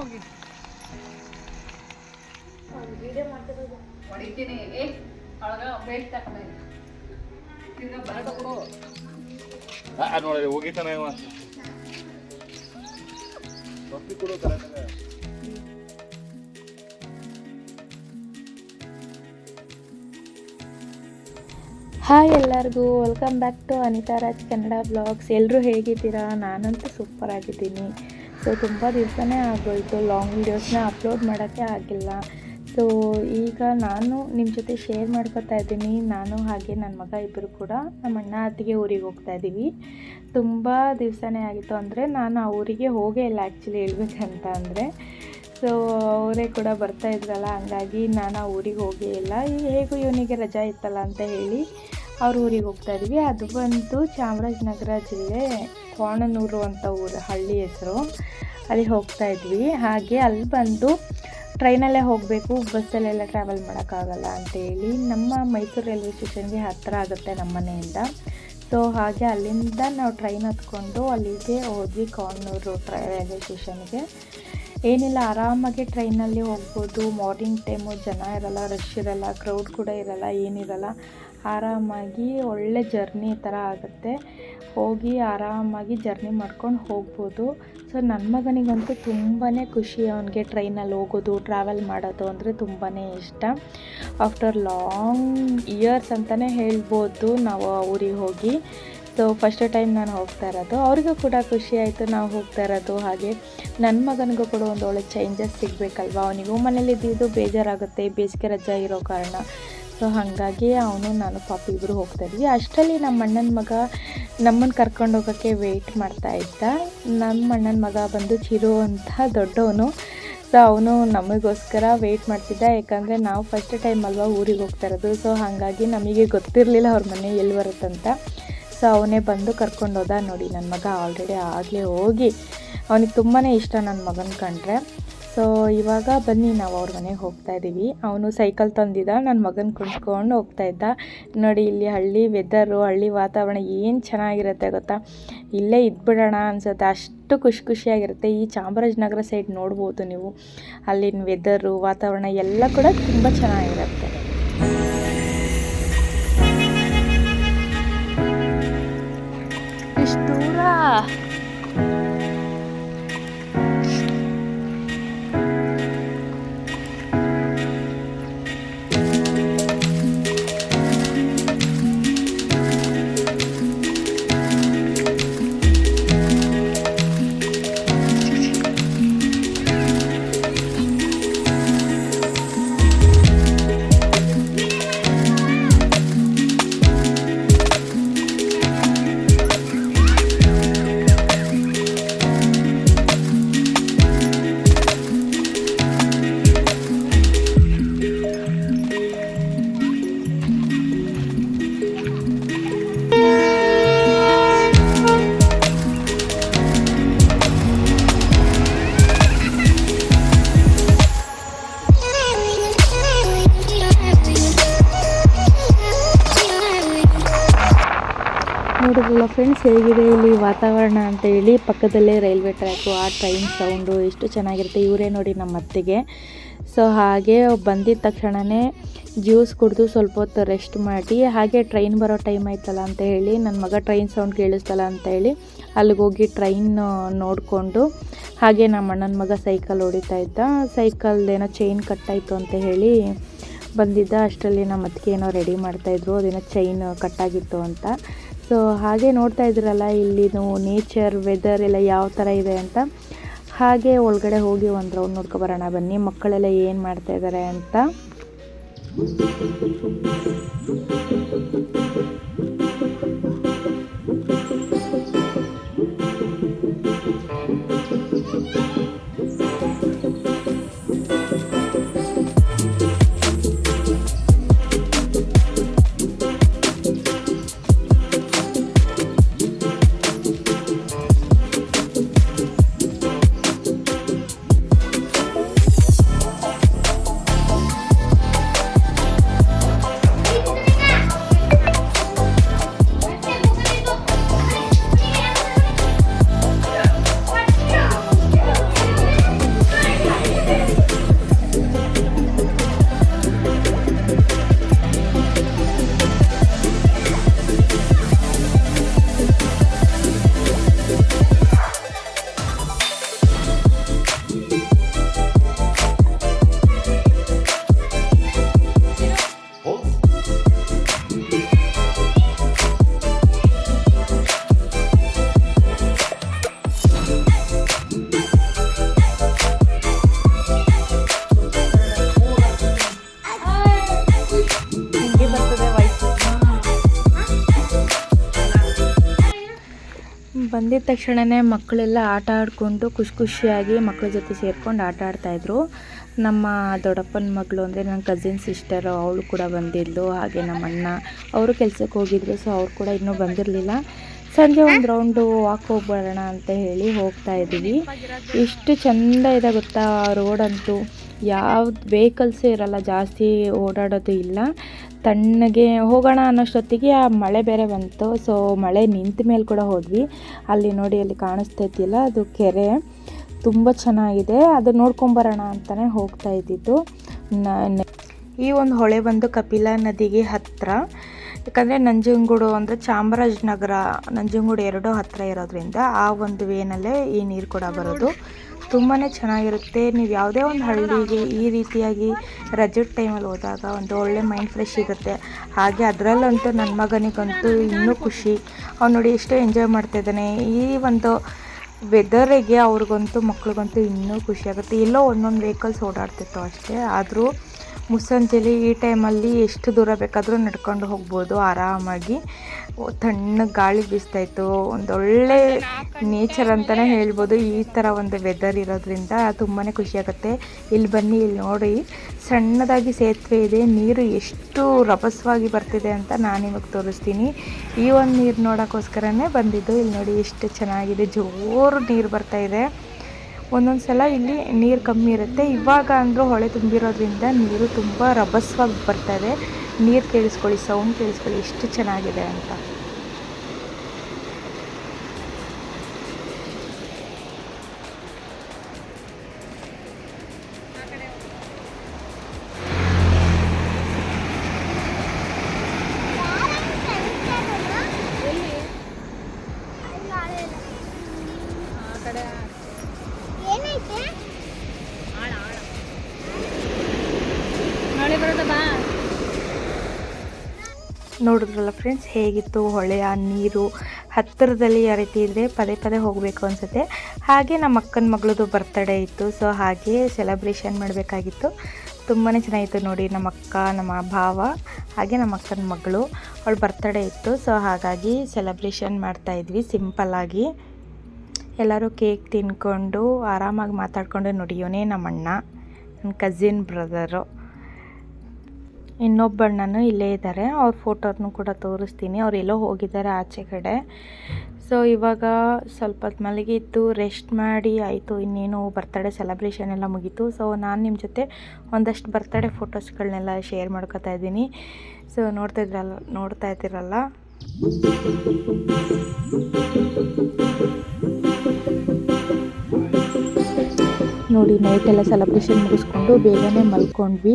ಹೋಗಿ. ಹೊಡಿತೀನಿ ಏ ಒಳಗ ಕೊಡು ನೋಡಿ ಹೋಗಿತಾನ ಇವ. ರೊಟ್ಟಿ ಕೊಡು ಕರೆಕ್ಟಾಗ ಹಾಯ್ ಎಲ್ಲರಿಗೂ welcome back to Anitha Raj Kannada blogs ಎಲ್ಲರೂ ಹೇಗಿದ್ದೀರಾ? ನಾನಂತೂ ಸೂಪರ್ ಆಗಿದ್ದೀನಿ. ಸೊ ತುಂಬ ದಿವಸನೇ ಆಗೋಯಿತು. ಲಾಂಗ್ ವೀಡಿಯೋಸ್ನ ಅಪ್ಲೋಡ್ ಮಾಡೋಕ್ಕೆ ಆಗಿಲ್ಲ. ಸೊ ಈಗ ನಾನು ನಿಮ್ಮ ಜೊತೆ ಶೇರ್ ಮಾಡ್ಕೊತಾ ಇದ್ದೀನಿ. ನಾನು ಹಾಗೆ ನನ್ನ ಮಗ ಇಬ್ಬರು ಕೂಡ ನಮ್ಮ ಅಣ್ಣ ಅತ್ತಿಗೆ ಊರಿಗೆ ಹೋಗ್ತಾ ಇದ್ದೀವಿ ತುಂಬ ದಿವಸನೇ ಆಗಿತ್ತು ಅಂದರೆ ನಾನು ಆ ಊರಿಗೆ ಹೋಗೇ ಇಲ್ಲ ಆ್ಯಕ್ಚುಲಿ ಹೇಳ್ಬೇಕಂತ ಅಂದರೆ. ಸೊ ಅವರೇ ಕೂಡ ಬರ್ತಾ ಇದ್ರಲ್ಲ, ಹಂಗಾಗಿ ನಾನು ಆ ಊರಿಗೆ ಹೋಗೇ ಇಲ್ಲ. ಈಗ ಹೇಗೂ ಇವನಿಗೆ ರಜಾ ಇತ್ತಲ್ಲ ಅಂತ ಹೇಳಿ ಅವ್ರ ಊರಿಗೆ ಹೋಗ್ತಾ ಇದ್ವಿ. ಅದು ಬಂತು ಚಾಮರಾಜನಗರ ಜಿಲ್ಲೆ ಕೋಣನೂರು ಅಂತ ಊರು ಹಳ್ಳಿ ಹೆಸರು. ಅಲ್ಲಿ ಹೋಗ್ತಾ ಇದ್ವಿ. ಹಾಗೆ ಅಲ್ಲಿ ಬಂದು ಟ್ರೈನಲ್ಲೇ ಹೋಗಬೇಕು, ಬಸ್ಸಲ್ಲೆಲ್ಲ ಟ್ರಾವೆಲ್ ಮಾಡೋಕ್ಕಾಗಲ್ಲ ಅಂತೇಳಿ ನಮ್ಮ ಮೈಸೂರು ರೈಲ್ವೆ ಸ್ಟೇಷನ್ಗೆ ಹತ್ತಿರ ಆಗುತ್ತೆ ನಮ್ಮ ಮನೆಯಿಂದ. ಸೊ ಹಾಗೆ ಅಲ್ಲಿಂದ ನಾವು ಟ್ರೈನ್ ಹತ್ಕೊಂಡು ಅಲ್ಲಿಗೆ ಹೋದ್ವಿ ಕೋಣನೂರು ಟ್ರೈ ರೈಲ್ವೆ ಸ್ಟೇಷನ್ಗೆ ಏನಿಲ್ಲ, ಆರಾಮಾಗಿ ಟ್ರೈನಲ್ಲಿ ಹೋಗ್ಬೋದು. ಮಾರ್ನಿಂಗ್ ಟೈಮು ಜನ ಇರಲ್ಲ ರಶ್ ಇರಲ್ಲ ಕ್ರೌಡ್ ಕೂಡ ಇರಲ್ಲ, ಏನಿರಲ್ಲ. ಆರಾಮಾಗಿ ಒಳ್ಳೆ ಜರ್ನಿ ಥರ ಆಗುತ್ತೆ. ಹೋಗಿ ಆರಾಮಾಗಿ ಜರ್ನಿ ಮಾಡ್ಕೊಂಡು ಹೋಗ್ಬೋದು. ಸೊ ನನ್ನ ಮಗನಿಗಂತೂ ತುಂಬಾ ಖುಷಿ ಅವನಿಗೆ ಟ್ರೈನಲ್ಲಿ ಹೋಗೋದು, ಟ್ರಾವೆಲ್ ಮಾಡೋದು ಅಂದರೆ ತುಂಬಾ ಇಷ್ಟ. ಆಫ್ಟರ್ ಲಾಂಗ್ ಇಯರ್ಸ್ ಅಂತಲೇ ಹೇಳ್ಬೋದು ನಾವು ಊರಿಗೆ ಹೋಗಿ. ಸೊ, ಫಸ್ಟ್ ಟೈಮ್ ನಾನು ಹೋಗ್ತಾ ಇರೋದು. ಅವ್ರಿಗೂ ಕೂಡ ಖುಷಿ ಆಯಿತು ನಾವು ಹೋಗ್ತಾ ಇರೋದು. ಹಾಗೆ ನನ್ನ ಮಗನಿಗೂ ಕೂಡ ಒಂದು ಒಳ್ಳೆ ಚೇಂಜಸ್ ಸಿಗಬೇಕಲ್ವ? ಅವನಿಗೂ ಮನೇಲಿ ಇದ್ದಿದ್ದು ಬೇಜಾರಾಗುತ್ತೆ, ಬೇಸಿಗೆ ರಜೆ ಇರೋ ಕಾರಣ. ಸೊ ಹಾಗಾಗಿ ಅವನು ನಾನು ಪಾಪ ಇಬ್ಬರು ಹೋಗ್ತಾ ಇದ್ವಿ. ಅಷ್ಟರಲ್ಲಿ ನಮ್ಮ ಅಣ್ಣನ ಮಗ ನಮ್ಮನ್ನು ಕರ್ಕೊಂಡು ಹೋಗೋಕ್ಕೆ ವೆಯ್ಟ್ ಮಾಡ್ತಾ ಇದ್ದ. ನಮ್ಮ ಅಣ್ಣನ ಮಗ ಬಂದು ಚಿರು ಅಂತ ದೊಡ್ಡವನು. ಸೊ ಅವನು ನಮಗೋಸ್ಕರ ವೆಯ್ಟ್ ಮಾಡ್ತಿದ್ದ. ಯಾಕಂದರೆ ನಾವು ಫಸ್ಟ್ ಟೈಮ್ ಅಲ್ವಾ ಊರಿಗೆ ಹೋಗ್ತಾ ಇರೋದು. ಸೊ ಹಾಗಾಗಿ ನಮಗೆ ಗೊತ್ತಿರಲಿಲ್ಲ ಅವ್ರ ಮನೆ ಎಲ್ಲಿ ಬರುತ್ತಂತ ಸೊ ಅವನೇ ಬಂದು ಕರ್ಕೊಂಡು ಹೋದ. ನೋಡಿ ನನ್ನ ಮಗ ಆಲ್ರೆಡಿ ಆಗಲೇ ಹೋಗಿ. ಅವನಿಗೆ ತುಂಬಾ ಇಷ್ಟ ನನ್ನ ಮಗನ ಕಂಡ್ರೆ. ಸೊ ಇವಾಗ ಬನ್ನಿ, ನಾವು ಅವ್ರ ಮನೆಗೆ ಹೋಗ್ತಾ ಇದ್ದೀವಿ ಅವನು ಸೈಕಲ್ ತಂದಿದ್ದ ನನ್ನ ಮಗನ ಕುಂತ್ಕೊಂಡು ಹೋಗ್ತಾ ಇದ್ದ. ನೋಡಿ, ಇಲ್ಲಿ ಹಳ್ಳಿ ವೆದರು ಹಳ್ಳಿ ವಾತಾವರಣ ಏನು ಚೆನ್ನಾಗಿರುತ್ತೆ ಗೊತ್ತಾ? ಇಲ್ಲೇ ಇದ್ಬಿಡೋಣ ಅನ್ಸುತ್ತೆ. ಅಷ್ಟು ಖುಷಿ ಖುಷಿಯಾಗಿರುತ್ತೆ. ಈ ಚಾಮರಾಜನಗರ ಸೈಡ್ ನೋಡ್ಬೋದು ನೀವು. ಅಲ್ಲಿನ ವೆದರು ವಾತಾವರಣ ಎಲ್ಲ ಕೂಡ ತುಂಬ ಚೆನ್ನಾಗಿರುತ್ತೆ. ಇಷ್ಟು ದೂರ? ನೋಡಿದ್ರಲ್ಲ ಫ್ರೆಂಡ್ಸ್ ಹೇಗಿದೆ ಇಲ್ಲಿ ವಾತಾವರಣ ಅಂತ ಹೇಳಿ ಪಕ್ಕದಲ್ಲೇ ರೈಲ್ವೆ ಟ್ರ್ಯಾಕು ಆ ಟ್ರೈನ್ ಸೌಂಡು ಎಷ್ಟು ಚೆನ್ನಾಗಿರುತ್ತೆ ಇವರೇ ನೋಡಿ ನಮ್ಮ ಅತ್ತೆಗೆ. ಸೊ ಹಾಗೆ ಬಂದಿದ್ದ ತಕ್ಷಣವೇ ಜ್ಯೂಸ್ ಕುಡಿದು ಸ್ವಲ್ಪ ಹೊತ್ತು ರೆಸ್ಟ್ ಮಾಡಿ, ಹಾಗೆ ಟ್ರೈನ್ ಬರೋ ಟೈಮ್ ಆಯ್ತಲ್ಲ ಅಂತ ಹೇಳಿ ನನ್ನ ಮಗ ಟ್ರೈನ್ ಸೌಂಡ್ ಕೇಳಿಸ್ತಲ್ಲ ಅಂತ ಹೇಳಿ ಅಲ್ಲಿಗೆ ಹೋಗಿ ಟ್ರೈನ್ ನೋಡಿಕೊಂಡು, ಹಾಗೆ ನಮ್ಮ ಅಣ್ಣನ ಮಗ ಸೈಕಲ್ ಹೊಡಿತಾ ಇದ್ದ. ಸೈಕಲ್ ಏನೋ ಚೈನ್ ಕಟ್ಟಾಯಿತು ಅಂತ ಹೇಳಿ ಬಂದಿದ್ದ. ಅಷ್ಟರಲ್ಲಿ ನಮ್ಮ ಅತ್ತಿಗೆ ಏನೋ ರೆಡಿ ಮಾಡ್ತಾಯಿದ್ರು ಅದೇನೋ ಚೈನ್ ಕಟ್ಟಾಗಿತ್ತು ಅಂತ. ಸೊ ಹಾಗೆ ನೋಡ್ತಾ ಇದ್ರಲ್ಲ ಇಲ್ಲಿದು ನೇಚರ್ ವೆದರ್ ಎಲ್ಲ ಯಾವ ಥರ ಇದೆ ಅಂತ. ಹಾಗೆ ಒಳಗಡೆ ಹೋಗಿ ಒಂದು ರೌಂಡ್ ನೋಡ್ಕೊಬರೋಣ. ಬನ್ನಿ, ಮಕ್ಕಳೆಲ್ಲ ಏನು ಮಾಡ್ತಾ ಇದ್ದಾರೆ ಅಂತ. ಬಂದಿದ ತಕ್ಷಣವೇ ಮಕ್ಕಳೆಲ್ಲ ಆಟ ಆಡಿಕೊಂಡು ಖುಷಿ ಖುಷಿಯಾಗಿ ಮಕ್ಕಳ ಜೊತೆ ಸೇರ್ಕೊಂಡು ಆಟ ಆಡ್ತಾಯಿದ್ರು ನಮ್ಮ ದೊಡ್ಡಪ್ಪನ ಮಗಳು ಅಂದರೆ ನನ್ನ ಕಸಿನ್ ಸಿಸ್ಟರು ಅವಳು ಕೂಡ ಬಂದಿದ್ಲು, ಹಾಗೆ ನಮ್ಮ ಅಣ್ಣ. ಅವರು ಕೆಲಸಕ್ಕೆ ಹೋಗಿದ್ರು ಸೊ ಅವ್ರು ಕೂಡ ಇನ್ನೂ ಬಂದಿರಲಿಲ್ಲ. ಸಂಜೆ ಒಂದು ರೌಂಡು ವಾಕ್ ಹೋಗ್ಬರೋಣ ಅಂತ ಹೇಳಿ ಹೋಗ್ತಾ ಇದ್ದೀವಿ ಎಷ್ಟು ಚೆಂದ ಇದೆ ಗೊತ್ತಾ ರೋಡಂತೂ ಯಾವ್ದು ವೆಹಿಕಲ್ಸೇ ಇರಲ್ಲ, ಜಾಸ್ತಿ ಓಡಾಡೋದು ಇಲ್ಲ. ತಣ್ಣಗೆ ಹೋಗೋಣ ಅನ್ನೋಷ್ಟೊತ್ತಿಗೆ ಆ ಮಳೆ ಬೇರೆ ಬಂತು. ಸೊ ಮಳೆ ನಿಂತ ಮೇಲೆ ಕೂಡ ಹೋದ್ವಿ. ಅಲ್ಲಿ ನೋಡಿ, ಅಲ್ಲಿ ಕಾಣಿಸ್ತೈತಿಲ್ಲ, ಅದು ಕೆರೆ. ತುಂಬ ಚೆನ್ನಾಗಿದೆ. ಅದು ನೋಡ್ಕೊಂಬರೋಣ ಅಂತಲೇ ಹೋಗ್ತಾ ಇದ್ದಿತ್ತು ಈ ಒಂದು ಹೊಳೆ ಬಂದು ಕಪಿಲಾ ನದಿಗೆ ಹತ್ತಿರ ಯಾಕಂದರೆ ನಂಜನಗೂಡು ಅಂದರೆ ಚಾಮರಾಜನಗರ, ನಂಜನಗೂಡು ಎರಡೂ ಹತ್ತಿರ ಇರೋದ್ರಿಂದ ಆ ಒಂದು ವೇನಲ್ಲೇ ಈ ನೀರು ಕೂಡ ಬರೋದು. ತುಂಬಾ ಚೆನ್ನಾಗಿರುತ್ತೆ. ನೀವು ಯಾವುದೇ ಒಂದು ಹಳ್ಳಿಗೆ ಈ ರೀತಿಯಾಗಿ ರಜದ ಟೈಮಲ್ಲಿ ಹೋದಾಗ ಒಂದು ಒಳ್ಳೆ ಮೈಂಡ್ ಫ್ರೆಶ್ ಸಿಗುತ್ತೆ ಹಾಗೆ ಅದರಲ್ಲಂತೂ ನನ್ನ ಮಗನಿಗಂತೂ ಇನ್ನೂ ಖುಷಿ. ಅವ್ನು ನೋಡಿ ಎಷ್ಟು ಎಂಜಾಯ್ ಮಾಡ್ತಾಯಿದ್ದಾನೆ ಈ ಒಂದು ವೆದರಿಗೆ ಅವ್ರಿಗಂತೂ ಮಕ್ಳಿಗಂತೂ ಇನ್ನೂ ಖುಷಿ ಆಗುತ್ತೆ. ಎಲ್ಲೋ ಒಂದೊಂದು ವೆಹಿಕಲ್ಸ್ ಓಡಾಡ್ತಿತ್ತು ಅಷ್ಟೇ. ಆದರೂ ಮುಸ್ಸಂಜೆಲಿ ಈ ಟೈಮಲ್ಲಿ ಎಷ್ಟು ದೂರ ಬೇಕಾದರೂ ನಡ್ಕೊಂಡು ಹೋಗ್ಬೋದು ಆರಾಮಾಗಿ. ತಣ್ಣ ತಣ್ಣಗೆ ಗಾಳಿ ಬೀಸ್ತಾಯಿತ್ತು ಒಂದೊಳ್ಳೆ ನೇಚರ್ ಅಂತಲೇ ಹೇಳ್ಬೋದು. ಈ ಥರ ಒಂದು ವೆದರ್ ಇರೋದ್ರಿಂದ ತುಂಬಾ ಖುಷಿಯಾಗುತ್ತೆ ಇಲ್ಲಿ ಬನ್ನಿ, ಇಲ್ಲಿ ನೋಡಿ. ಸಣ್ಣದಾಗಿ ಸೇತುವೆ ಇದೆ. ನೀರು ಎಷ್ಟು ರಭಸವಾಗಿ ಬರ್ತಿದೆ ಅಂತ ನಾನು ನಿಮಗೆ ತೋರಿಸ್ತೀನಿ. ಈ ಒಂದು ನೀರು ನೋಡೋಕ್ಕೋಸ್ಕರನೇ ಬಂದಿದ್ದು. ಇಲ್ಲಿ ನೋಡಿ ಎಷ್ಟು ಚೆನ್ನಾಗಿದೆ. ಜೋರು ನೀರು ಬರ್ತಾ ಇದೆ. ಒಂದೊಂದು ಸಲ ಇಲ್ಲಿ ನೀರು ಕಮ್ಮಿ ಇರುತ್ತೆ. ಇವಾಗ ಅಂದರೂ ಹೊಳೆ ತುಂಬಿರೋದ್ರಿಂದ ನೀರು ತುಂಬ ರಭಸವಾಗಿ ಬರ್ತಾ ಇದೆ. ನೀರು ಕೇಳಿಸ್ಕೊಳ್ಳಿ ಸೌಂಡ್ ಕೇಳಿಸ್ಕೊಳ್ಳಿ, ಎಷ್ಟು ಚೆನ್ನಾಗಿದೆ ಅಂತ. ನೋಡಿದ್ರಲ್ಲ ಫ್ರೆಂಡ್ಸ್ ಹೇಗಿತ್ತು ಹೊಳೆಯ ನೀರು? ಹತ್ತಿರದಲ್ಲಿ ಯಾವ ರೀತಿ ಇದ್ದರೆ ಪದೇ ಪದೇ ಹೋಗಬೇಕು ಅನಿಸುತ್ತೆ. ಹಾಗೆ ನಮ್ಮ ಅಕ್ಕನ ಮಗಳದು ಬರ್ತ್ಡೇ ಇತ್ತು ಸೊ ಹಾಗೆ ಸೆಲೆಬ್ರೇಷನ್ ಮಾಡಬೇಕಾಗಿತ್ತು. ತುಂಬಾ ಚೆನ್ನಾಗಿತ್ತು ನೋಡಿ ನಮ್ಮ ಅಕ್ಕ, ನಮ್ಮ ಭಾವ, ಹಾಗೆ ನಮ್ಮ ಅಕ್ಕನ ಮಗಳು. ಅವಳು ಬರ್ತ್ಡೇ ಇತ್ತು ಸೊ ಹಾಗಾಗಿ ಸೆಲೆಬ್ರೇಷನ್ ಮಾಡ್ತಾಯಿದ್ವಿ ಸಿಂಪಲ್ಲಾಗಿ ಎಲ್ಲರೂ ಕೇಕ್ ತಿನ್ಕೊಂಡು, ಆರಾಮಾಗಿ ಮಾತಾಡ್ಕೊಂಡು ನೋಡಿ ನಮ್ಮ ಅಣ್ಣ ನನ್ನ ಕಸಿನ್ ಬ್ರದರು ಇನ್ನೊಬ್ಬ ಅಣ್ಣನೂ ಇಲ್ಲೇ ಇದ್ದಾರೆ. ಅವ್ರ ಫೋಟೋನು ಕೂಡ ತೋರಿಸ್ತೀನಿ. ಅವ್ರು ಎಲ್ಲೋ ಹೋಗಿದ್ದಾರೆ ಆಚೆ ಕಡೆ. ಸೊ ಇವಾಗ ಸ್ವಲ್ಪ ಹೊತ್ತು ಮಲಗಿತ್ತು ರೆಸ್ಟ್ ಮಾಡಿ ಆಯಿತು. ಇನ್ನೇನು ಬರ್ತಡೇ ಸೆಲೆಬ್ರೇಷನ್ ಎಲ್ಲ ಮುಗೀತು. ಸೊ ನಾನು ನಿಮ್ಮ ಜೊತೆ ಒಂದಷ್ಟು ಬರ್ತಡೇ ಫೋಟೋಸ್ಗಳನ್ನೆಲ್ಲ ಶೇರ್ ಮಾಡ್ಕೋತಾ ಇದ್ದೀನಿ. ಸೊ ನೋಡ್ತಾ ಇದ್ರಲ್ಲ, ನೋಡ್ತಾ ಇದ್ದೀರಲ್ಲ? ನೋಡಿ ನೈಟೆಲ್ಲ ಸೆಲೆಬ್ರೇಷನ್ ಮುಗಿಸ್ಕೊಂಡು ಬೇಗನೆ ಮಲ್ಕೊಂಡ್ವಿ.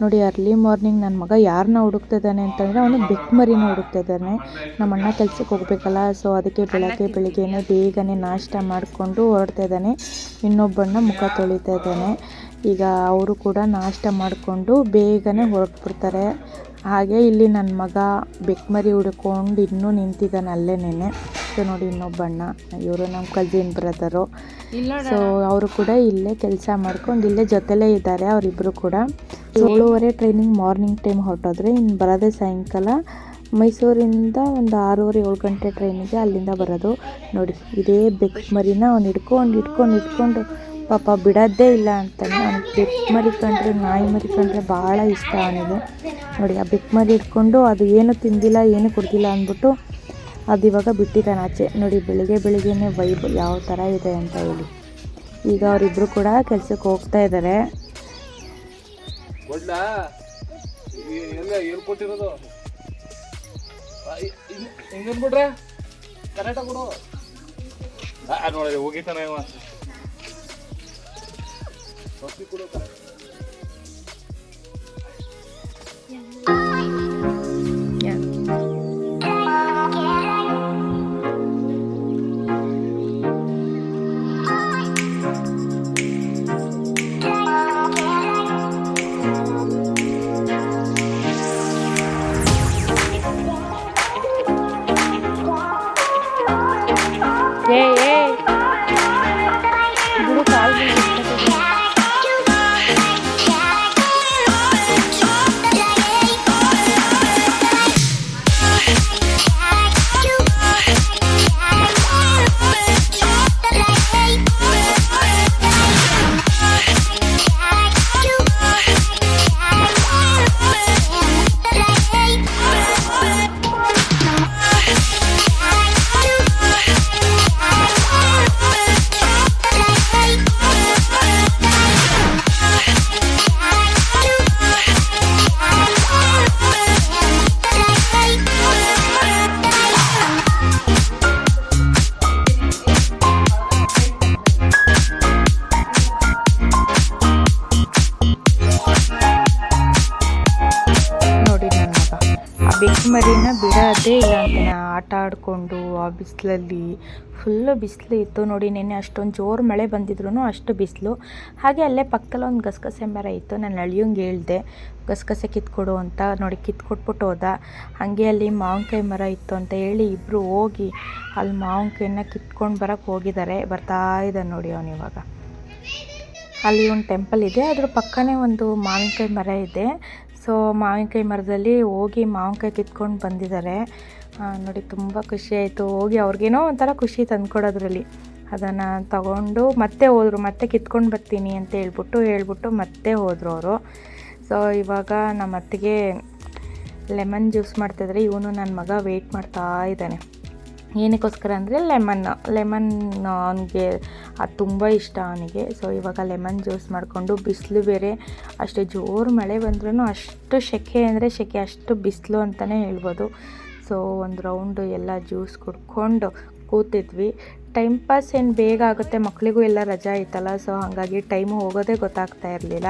ನೋಡಿ ಅರ್ಲಿ ಮಾರ್ನಿಂಗ್ ನನ್ನ ಮಗ ಯಾರನ್ನ ಹುಡುಕ್ತಿದ್ದಾನೆ ಅಂತಂದರೆ ಅವನು ಬೆಕ್ಕು ಹುಡುಕ್ತಾ ಇದ್ದಾನೆ. ನಮ್ಮ ಅಣ್ಣ ಕೆಲ್ಸಕ್ಕೆ ಹೋಗ್ಬೇಕಲ್ಲ ಸೊ ಅದಕ್ಕೆ ಬೆಳಗ್ಗೆ, ಬೆಳಿಗ್ಗೆನೇ ಬೇಗನೆ ನಾಷ್ಟ ಮಾಡಿಕೊಂಡು ಹೊರಡ್ತಾ ಇದ್ದಾನೆ. ಇನ್ನೊಬ್ಬಣ್ಣ ಮುಖ ತೊಳಿತಾ ಇದ್ದಾನೆ. ಈಗ ಅವರು ಕೂಡ ನಾಷ್ಟ ಮಾಡಿಕೊಂಡು ಬೇಗನೆ ಹೊರಟ್ಬಿಡ್ತಾರೆ ಹಾಗೆ ಇಲ್ಲಿ ನನ್ನ ಮಗ ಬೆಕ್ಮರಿ ಹುಡ್ಕೊಂಡು ಇನ್ನೂ ನಿಂತಿದ್ದಾನೆ ಅಲ್ಲೇನೇನೆ. ಸೊ ನೋಡಿ ಇನ್ನೊಬ್ಬಣ್ಣ. ಇವರು ನಮ್ಮ ಕಸಿನ್ ಬ್ರದರು ಸೊ ಅವರು ಕೂಡ ಇಲ್ಲೇ ಕೆಲಸ ಮಾಡ್ಕೊಂಡು ಇಲ್ಲೇ ಜೊತೆಲೇ ಇದ್ದಾರೆ ಅವರಿಬ್ಬರು ಕೂಡ. ಏಳುವರೆ ಟ್ರೈನಿಂಗ್ ಮಾರ್ನಿಂಗ್ ಟೈಮ್ ಹೊರಟೋದ್ರೆ ಇನ್ನು ಬರೋದೇ ಸಾಯಂಕಾಲ. ಮೈಸೂರಿಂದ ಒಂದು ಆರೂವರೆ ಏಳು ಗಂಟೆ ಟ್ರೈನಿಗೆ ಅಲ್ಲಿಂದ ಬರೋದು. ನೋಡಿ ಇದೇ ಬೆಕ್ ಮರಿನ ಅವ್ನು ಹಿಡ್ಕೊಂಡು ಹಿಡ್ಕೊಂಡು ಹಿಡ್ಕೊಂಡು ಪಾಪ ಬಿಡೋದೇ ಇಲ್ಲ ಅಂತಾನೆ ಅವ್ನಿಗೆ ಬೆಕ್ ಮರಿ ಕಂಡ್ರೆ ನಾಯಿ ಮರಿ ಕಂಡ್ರೆ ಭಾಳ ಇಷ್ಟ ಅವನಿಗೆ. ನೋಡಿ ಆ ಬೆಕ್ ಮರಿ ಹಿಡ್ಕೊಂಡು ಅದು ಏನು ತಿಂದಿಲ್ಲ ಏನು ಕೊಡ್ತಿಲ್ಲ ಅಂದ್ಬಿಟ್ಟು ಅದು ಇವಾಗ ಬಿಟ್ಟಿದ್ದಾನೆ ಆಚೆ. ನೋಡಿ, ಬೆಳಿಗ್ಗೆ ಬೆಳಿಗ್ಗೆನೇ ವೈಬ್ ಯಾವ ಥರ ಇದೆ ಅಂತ ಹೇಳಿ. ಈಗ ಅವರಿಬ್ಬರು ಕೂಡ ಕೆಲಸಕ್ಕೆ ಹೋಗ್ತಾ ಇದ್ದಾರೆ ಕೊಡ್ಲಾ ಆಟ ಆಡಿಕೊಂಡು ಆ ಬಿಸಿಲಲ್ಲಿ ಫುಲ್ಲು ಬಿಸಿಲು ಇತ್ತು ನೋಡಿ ನೆನ್ನೆ ಅಷ್ಟೊಂದು ಜೋರು ಮಳೆ ಬಂದಿದ್ರು ಅಷ್ಟು ಬಿಸಿಲು. ಹಾಗೆ ಅಲ್ಲೇ ಪಕ್ಕದಲ್ಲಿ ಒಂದು ಗಸಗಸೆ ಮರ ಇತ್ತು, ನಾನು ಅಳಿಯೋಂಗೆ ಹೇಳಿದೆ. ಗಸಗಸೆ ಕಿತ್ಕೊಡು ಅಂತ ನೋಡಿ ಕಿತ್ಕೊಟ್ಬಿಟ್ಟು ಹೋದ. ಹಾಗೆ ಅಲ್ಲಿ ಮಾವಿನಕಾಯಿ ಮರ ಇತ್ತು ಅಂತ ಹೇಳಿ ಇಬ್ಬರು ಹೋಗಿ ಅಲ್ಲಿ ಮಾವಿನಕಾಯಿನ ಕಿತ್ಕೊಂಡು ಬರೋಕ್ಕೆ ಹೋಗಿದ್ದಾರೆ. ಬರ್ತಾ ಇದ್ದಾನೆ ನೋಡಿ ಅವನು ಇವಾಗ. ಅಲ್ಲಿ ಒಂದು ಟೆಂಪಲ್ ಇದೆ, ಅದ್ರ ಪಕ್ಕನೇ ಒಂದು ಮಾವಿನಕಾಯಿ ಮರ ಇದೆ. ಸೊ ಮಾವಿನಕಾಯಿ ಮರದಲ್ಲಿ ಹೋಗಿ ಮಾವಿನಕಾಯಿ ಕಿತ್ಕೊಂಡು ಬಂದಿದ್ದಾರೆ. ನೋಡಿ, ತುಂಬ ಖುಷಿ ಆಯಿತು. ಹೋಗಿ ಅವ್ರಿಗೇನೋ ಒಂಥರ ಖುಷಿ ತಂದ್ಕೊಡೋದ್ರಲ್ಲಿ. ಅದನ್ನು ತಗೊಂಡು ಮತ್ತೆ ಹೋದರು, ಮತ್ತೆ ಕಿತ್ಕೊಂಡು ಬರ್ತೀನಿ ಅಂತ ಹೇಳ್ಬಿಟ್ಟು ಹೇಳ್ಬಿಟ್ಟು ಮತ್ತೆ ಹೋದರು ಅವರು. ಸೊ ಇವಾಗ ನಮ್ಮ ಅತ್ತಿಗೆ ಲೆಮನ್ ಜ್ಯೂಸ್ ಮಾಡ್ತಿದ್ರೆ. ಇವನು ನನ್ನ ಮಗ ವೆಯ್ಟ್ ಮಾಡ್ತಾ ಇದ್ದಾನೆ. ಏನಕ್ಕೋಸ್ಕರ ಅಂದರೆ ಲೆಮನ್ ಲೆಮನ್ ಅವನಿಗೆ ಅದು ತುಂಬ ಇಷ್ಟ ಅವನಿಗೆ. ಸೊ ಇವಾಗ ಲೆಮನ್ ಜ್ಯೂಸ್ ಮಾಡಿಕೊಂಡು ಬಿಸಿಲು ಬೇರೆ, ಅಷ್ಟು ಜೋರು ಮಳೆ ಬಂದ್ರೂ ಅಷ್ಟು ಸೆಕೆ ಅಂದರೆ ಸೆಕೆ, ಅಷ್ಟು ಬಿಸಿಲು ಅಂತಲೇ ಹೇಳ್ಬೋದು. ಸೊ ಒಂದು ರೌಂಡು ಎಲ್ಲ ಜ್ಯೂಸ್ ಕುಡ್ಕೊಂಡು ಕೂತಿದ್ವಿ. ಟೈಮ್ ಪಾಸ್ ಏನು ಬೇಗ ಆಗುತ್ತೆ ಮಕ್ಕಳಿಗೂ ಎಲ್ಲ ರಜಾ ಇತ್ತಲ್ಲ ಸೊ ಹಾಗಾಗಿ ಟೈಮು ಹೋಗೋದೇ ಗೊತ್ತಾಗ್ತಾ ಇರಲಿಲ್ಲ.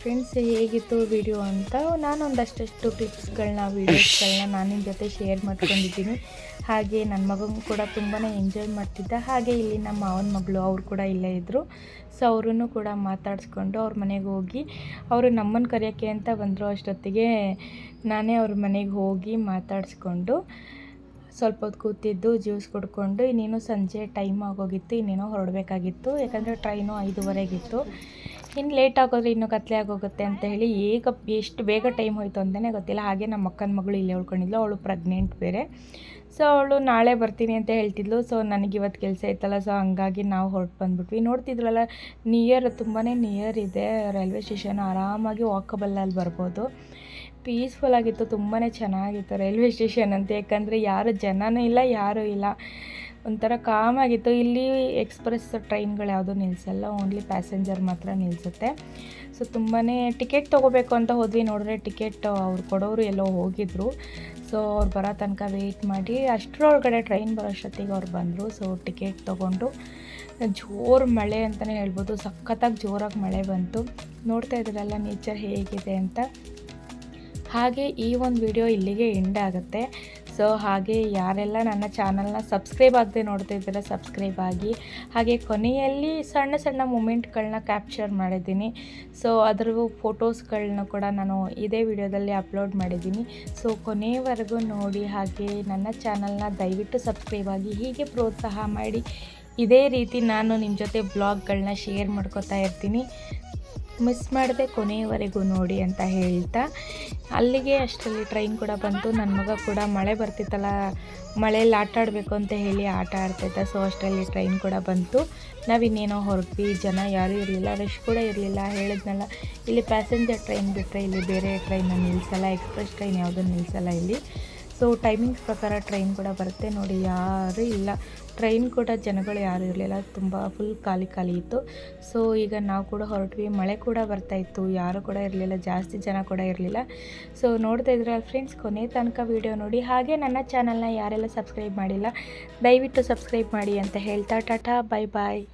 ಫ್ರೆಂಡ್ಸ್ ಹೇಗಿತ್ತು ವಿಡಿಯೋ ಅಂತ ನಾನು ಒಂದಷ್ಟು ಟಿಪ್ಸ್ಗಳನ್ನ ವೀಡಿಯೋಸ್ಗಳನ್ನ ನಾನು ನಿಮ್ಮ ಜೊತೆ ಶೇರ್ ಮಾಡ್ಕೊಂಡಿದ್ದೀನಿ. ಹಾಗೆ ನನ್ನ ಮಗನೂ ಕೂಡ ತುಂಬಾ ಎಂಜಾಯ್ ಮಾಡ್ತಿದ್ದ. ಹಾಗೆ ಇಲ್ಲಿ ನಮ್ಮ ಮಾವನ ಮಗಳು ಅವರು ಕೂಡ ಇಲ್ಲೇ ಇದ್ದರು ಸೊ ಅವರನ್ನು ಕೂಡ ಮಾತಾಡಿಸ್ಕೊಂಡು ಅವ್ರ ಮನೆಗೆ ಹೋಗಿ, ಅವರು ನಮ್ಮನ್ನು ಕರೆಯೋಕ್ಕೆ ಅಂತ ಬಂದರು ಅಷ್ಟೊತ್ತಿಗೆ ನಾನೇ ಅವ್ರ ಮನೆಗೆ ಹೋಗಿ ಮಾತಾಡಿಸ್ಕೊಂಡು ಸ್ವಲ್ಪ ಹೊತ್ತು ಕೂತಿದ್ದು ಜ್ಯೂಸ್ ಕುಡ್ಕೊಂಡು, ಇನ್ನೇನು ಸಂಜೆ ಟೈಮ್ ಆಗೋಗಿತ್ತು, ಇನ್ನೇನೋ ಹೊರಡಬೇಕಾಗಿತ್ತು. ಯಾಕಂದರೆ ಟ್ರೈನು ಐದುವರೆಗಿತ್ತು ಇನ್ನು ಲೇಟ್ ಆಗೋದ್ರೆ ಇನ್ನೂ ಕತ್ಲೆ ಆಗೋಗುತ್ತೆ ಅಂತ ಹೇಳಿ ಈಗ ಎಷ್ಟು ಬೇಗ ಟೈಮ್ ಹೋಯಿತು ಅಂತಲೇ ಗೊತ್ತಿಲ್ಲ. ಹಾಗೆ ನಮ್ಮ ಅಕ್ಕನ ಮಗಳು ಇಲ್ಲೇ ಉಳ್ಕೊಂಡಿದ್ಲು, ಅವಳು ಪ್ರೆಗ್ನೆಂಟ್ ಬೇರೆ. ಸೊ ಅವಳು ನಾಳೆ ಬರ್ತೀನಿ ಅಂತ ಹೇಳ್ತಿದ್ಲು. ಸೊ ನನಗೆ ಇವತ್ತು ಕೆಲಸ ಇತ್ತಲ್ಲ ಸೊ ಹಂಗಾಗಿ ನಾವು ಹೊರಟು ಬಂದ್ಬಿಟ್ವಿ. ನೋಡ್ತಿದ್ರಲ್ಲ ನಿಯರ್ ತುಂಬಾ ನಿಯರ್ ಇದೆ ರೈಲ್ವೆ ಸ್ಟೇಷನ್ ಆರಾಮಾಗಿ ವಾಕಬಲ್ ಅಲ್ಲಿ ಬರ್ಬೋದು. ಪೀಸ್ಫುಲ್ ಆಗಿತ್ತು ತುಂಬಾ ಚೆನ್ನಾಗಿತ್ತು ರೈಲ್ವೆ ಸ್ಟೇಷನ್ ಅಂತ. ಯಾಕಂದರೆ ಯಾರು ಜನನೂ ಇಲ್ಲ, ಯಾರೂ ಇಲ್ಲ. ಒಂಥರ ಕಾಮಾಗಿತ್ತು ಇಲ್ಲಿ ಎಕ್ಸ್ಪ್ರೆಸ್ ಟ್ರೈನ್ಗಳು ಯಾವುದೂ ನಿಲ್ಲಿಸಲ್ಲ ಓನ್ಲಿ ಪ್ಯಾಸೆಂಜರ್ ಮಾತ್ರ ನಿಲ್ಲಿಸುತ್ತೆ ಸೊ ತುಂಬಾ ಟಿಕೆಟ್ ತೊಗೋಬೇಕು ಅಂತ ಹೋದ್ವಿ. ನೋಡಿದ್ರೆ ಟಿಕೆಟ್ ಅವ್ರು ಕೊಡೋರು ಎಲ್ಲೋ ಹೋಗಿದ್ರು. ಸೊ ಅವ್ರು ಬರೋ ತನಕ ವೆಯ್ಟ್ ಮಾಡಿ, ಅಷ್ಟರೊಳಗಡೆ ಟ್ರೈನ್ ಬರೋಷ್ಟೊತ್ತಿಗೆ ಅವ್ರು ಬಂದರು. ಸೊ ಟಿಕೆಟ್ ತೊಗೊಂಡು, ಜೋರು ಮಳೆ ಅಂತಲೇ ಹೇಳ್ಬೋದು. ಸಖತ್ತಾಗಿ ಜೋರಾಗಿ ಮಳೆ ಬಂತು. ನೋಡ್ತಾ ಇದ್ದೀರಲ್ಲ ನೇಚರ್ ಹೇಗಿದೆ ಅಂತ. ಹಾಗೆ ಈ ಒಂದು ವಿಡಿಯೋ ಇಲ್ಲಿಗೆ ಎಂಡ್ ಆಗುತ್ತೆ. ಸೊ ಹಾಗೆ ಯಾರೆಲ್ಲ ನನ್ನ ಚಾನಲ್ನ ಸಬ್ಸ್ಕ್ರೈಬ್ ಆಗದೆ ನೋಡ್ತಾ ಇದ್ದೀರ ಸಬ್ಸ್ಕ್ರೈಬ್ ಆಗಿ. ಹಾಗೆ ಕೊನೆಯಲ್ಲಿ ಸಣ್ಣ ಸಣ್ಣ ಮೂಮೆಂಟ್ಗಳನ್ನ ಕ್ಯಾಪ್ಚರ್ ಮಾಡಿದ್ದೀನಿ. ಸೊ ಅದರ ಫೋಟೋಸ್ಗಳನ್ನ ಕೂಡ ನಾನು ಇದೇ ವಿಡಿಯೋದಲ್ಲಿ ಅಪ್ಲೋಡ್ ಮಾಡಿದ್ದೀನಿ. ಸೊ ಕೊನೆಯವರೆಗೂ ನೋಡಿ ಹಾಗೆ ನನ್ನ ಚಾನಲ್ನ ದಯವಿಟ್ಟು ಸಬ್ಸ್ಕ್ರೈಬ್ ಆಗಿ. ಹೀಗೆ ಪ್ರೋತ್ಸಾಹ ಮಾಡಿ. ಇದೇ ರೀತಿ ನಾನು ನಿಮ್ಮ ಜೊತೆ ಬ್ಲಾಗ್ಗಳನ್ನ ಶೇರ್ ಮಾಡ್ಕೋತಾ ಇರ್ತೀನಿ. ಮಿಸ್ ಮಾಡದೆ ಕೊನೆಯವರೆಗೂ ನೋಡಿ ಅಂತ ಹೇಳ್ತಾ, ಅಲ್ಲಿಗೆ ಅಷ್ಟರಲ್ಲಿ ಟ್ರೈನ್ ಕೂಡ ಬಂತು. ನನ್ನ ಮಗ ಕೂಡ ಮಳೆ ಬರ್ತಿತ್ತಲ್ಲ, ಮಳೆಯಲ್ಲಿ ಆಟ ಆಡಬೇಕು ಅಂತ ಹೇಳಿ ಆಟ ಆಡ್ತಿದ್ದ. ಸೊ ಅಷ್ಟರಲ್ಲಿ ಟ್ರೈನ್ ಕೂಡ ಬಂತು. ನಾವಿನ್ನೇನೋ ಹೊರಟ್ವಿ. ಜನ ಯಾರೂ ಇರಲಿಲ್ಲ ರಶ್ ಕೂಡ ಇರಲಿಲ್ಲ. ಹೇಳಿದ್ನಲ್ಲ, ಇಲ್ಲಿ ಪ್ಯಾಸೆಂಜರ್ ಟ್ರೈನ್ ಬಿಟ್ಟರೆ ಇಲ್ಲಿ ಬೇರೆ ಟ್ರೈನ ನಿಲ್ಲಿಸಲ್ಲ ಎಕ್ಸ್ಪ್ರೆಸ್ ಟ್ರೈನ್ ಯಾವುದೂ ನಿಲ್ಲಿಸಲ್ಲ ಇಲ್ಲಿ. ಸೊ ಟೈಮಿಂಗ್ಸ್ ಪ್ರಕಾರ ಟ್ರೈನ್ ಕೂಡ ಬರುತ್ತೆ ನೋಡಿ, ಯಾರೂ ಇಲ್ಲ. ಟ್ರೈನ್ ಕೂಡ ಜನಗಳು ಯಾರೂ ಇರಲಿಲ್ಲ, ತುಂಬ ಫುಲ್ ಖಾಲಿ ಖಾಲಿ ಇತ್ತು. ಸೊ ಈಗ ನಾವು ಕೂಡ ಹೊರಟ್ವಿ. ಮಳೆ ಕೂಡ ಬರ್ತಾ ಇತ್ತು. ಯಾರೂ ಕೂಡ ಇರಲಿಲ್ಲ, ಜಾಸ್ತಿ ಜನ ಕೂಡ ಇರಲಿಲ್ಲ. ಸೊ ನೋಡ್ತಾ ಇದ್ರೆ ಫ್ರೆಂಡ್ಸ್ ಕೊನೆ ತನಕ ವೀಡಿಯೋ ನೋಡಿ. ಹಾಗೆ ನನ್ನ ಚಾನಲ್ನ ಯಾರೆಲ್ಲ ಸಬ್ಸ್ಕ್ರೈಬ್ ಮಾಡಿಲ್ಲ, ದಯವಿಟ್ಟು ಸಬ್ಸ್ಕ್ರೈಬ್ ಮಾಡಿ ಅಂತ ಹೇಳ್ತಾ, ಟಾಟಾ ಬಾಯ್ ಬಾಯ್